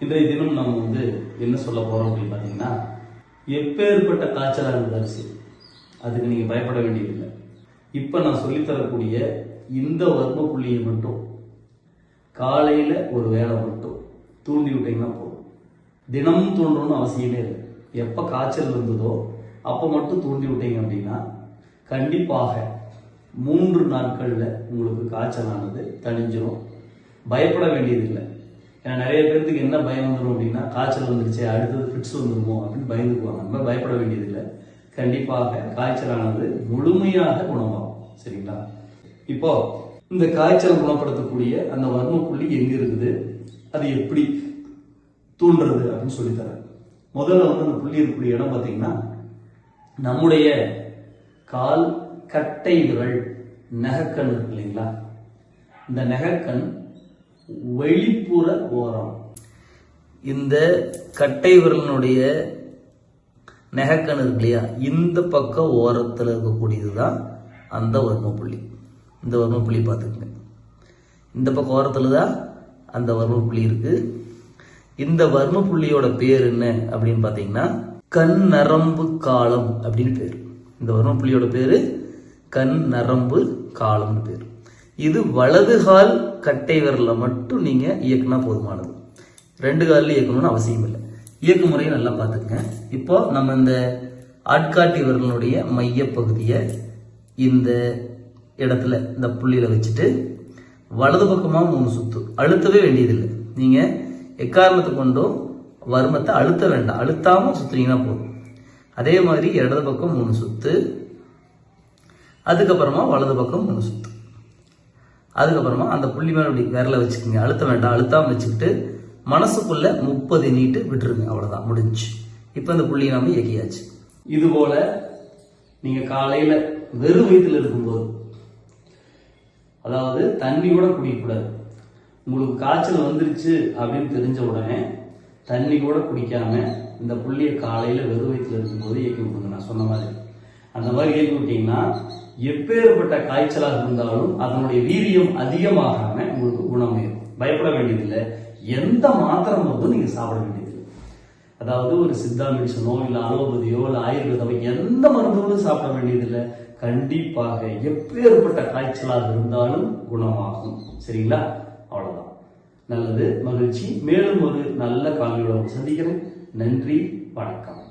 இன்றைய தினம் நம்ம வந்து என்ன சொல்ல போறோம் அப்படின்னு பார்த்தீங்கன்னா எப்பேற்பட்ட காய்ச்சலாக இருந்தாலும் சரி அதுக்கு நீங்கள் பயப்பட வேண்டியதில்லை. இப்போ நான் சொல்லித் தரக்கூடிய இந்த வர்ம புள்ளியை மட்டும் காலையில் ஒரு வேளை மட்டும் தூண்டி விட்டீங்கன்னா போதும். தினமும் தூண்டணும்னு அவசியமே இல்லை. எப்போ காய்ச்சல் இருந்ததோ அப்போ மட்டும் தூண்டி விட்டீங்க அப்படின்னா கண்டிப்பாக மூன்று நாட்களில் உங்களுக்கு காய்ச்சலானது தணிஞ்சிரும். பயப்பட வேண்டியதில்லை. ஏன்னா நிறைய பேர்த்துக்கு என்ன பயம் வந்துடும் அப்படின்னா காய்ச்சல் வந்துருச்சு அடுத்தது ஃபிட்ஸ் வந்துருமோ அப்படின்னு பயந்துக்குவாங்க. நம்ம பயப்பட வேண்டியதில்லை. கண்டிப்பாக காய்ச்சலானது முழுமையாக குணமாகும். சரிங்களா? இப்போ இந்த காய்ச்சல் குணப்படுத்தக்கூடிய அந்த வர்ம புள்ளி எங்க இருக்குது? அது எப்படி தூண்டுறது அப்படின்னு சொல்லித்தரேன். முதல்ல வந்து அந்த புள்ளி இருக்கக்கூடிய இடம் பார்த்தீங்கன்னா நம்முடைய கால் கட்டை விரல் நகக்கண் இருக்கு இல்லைங்களா? இந்த நகக்கண் வெளிப்புற ஓரம். இந்த கட்டை விரலினுடைய நெகக்கணு இருக்கு இல்லையா? இந்த பக்க ஓரத்தில் இருக்கக்கூடியது தான் அந்த வர்ம புள்ளி இந்த வர்ம புள்ளி பார்த்துக்கங்க. இந்த பக்கம் ஓரத்தில் தான் அந்த வர்ம புள்ளி இருக்கு. இந்த வர்ம புள்ளியோட பேர் என்ன அப்படின்னு பார்த்தீங்கன்னா கண் நரம்பு காலம் அப்படின்னு பேர். இந்த வர்ம புள்ளியோட கண் நரம்பு காலம்னு பேர். இது வலது கால் கட்டை விரலில் மட்டும் நீங்கள் இயக்குனா போதுமானது. ரெண்டு காலில் இயக்கணும்னு அவசியம் இல்லை. இயக்கு முறையை நல்லா பார்த்துக்கங்க. இப்போ நம்ம இந்த ஆட்காட்டி விரலினுடைய மையப்பகுதியை இந்த இடத்துல இந்த புள்ளியில வச்சுட்டு வலது பக்கமாக மூணு சுத்து. அழுத்தவே வேண்டியதில்லை. நீங்கள் எக்காரணத்தை கொண்டும் வருமத்தை அழுத்த வேண்டாம். அழுத்தாமல் சுற்றுனீங்கன்னா போதும். அதே மாதிரி இடது பக்கம் மூணு சுத்து. அதுக்கப்புறமா வலது பக்கம் மூணு சுத்து. அதுக்கப்புறமா அந்த புள்ளி மேலே இப்படி விரல வச்சுக்கோங்க. அழுத்த வேண்டாம். அழுத்தாமல் வச்சுக்கிட்டு மனசுக்குள்ள முப்பது நீட்டு விட்டுருங்க. அவ்வளோதான் முடிஞ்சு. இப்போ இந்த புள்ளியை நாம இயக்கியாச்சு. இது போல காலையில் வெறும் வயிற்றுல இருக்கும்போது அதாவது தண்ணி கூட குடிக்கக்கூடாது. உங்களுக்கு காய்ச்சல் வந்துருச்சு அப்படின்னு தெரிஞ்ச உடனே தண்ணி கூட குடிக்காம இந்த புள்ளியை காலையில் வெறும் வயிற்றில் இருக்கும்போது இயக்கி விடுங்க நான் சொன்ன மாதிரி. அந்த மாதிரி இயக்கி விட்டீங்கன்னா எப்பேற்பட்ட காய்ச்சலாக இருந்தாலும் அதனுடைய வீரியம் அதிகமாகாம உங்களுக்கு குணமாயிரும் பயப்பட வேண்டியதில்லை. எந்த மாத்திரை மருந்தும் நீங்க சாப்பிட வேண்டியதில்லை. அதாவது ஒரு சித்தா மெடிசனோ இல்லை அலோபதியோ இல்லை ஆயுர்வேதமோ எந்த மருந்துகளும் சாப்பிட வேண்டியதில்லை. கண்டிப்பாக எப்பேற்பட்ட காய்ச்சலாக இருந்தாலும் குணமாகும். சரிங்களா? அவ்வளவுதான். நல்லது. மகிழ்ச்சி. மேலும் ஒரு நல்ல காலையோட சந்திக்கிறேன். நன்றி. வணக்கம்.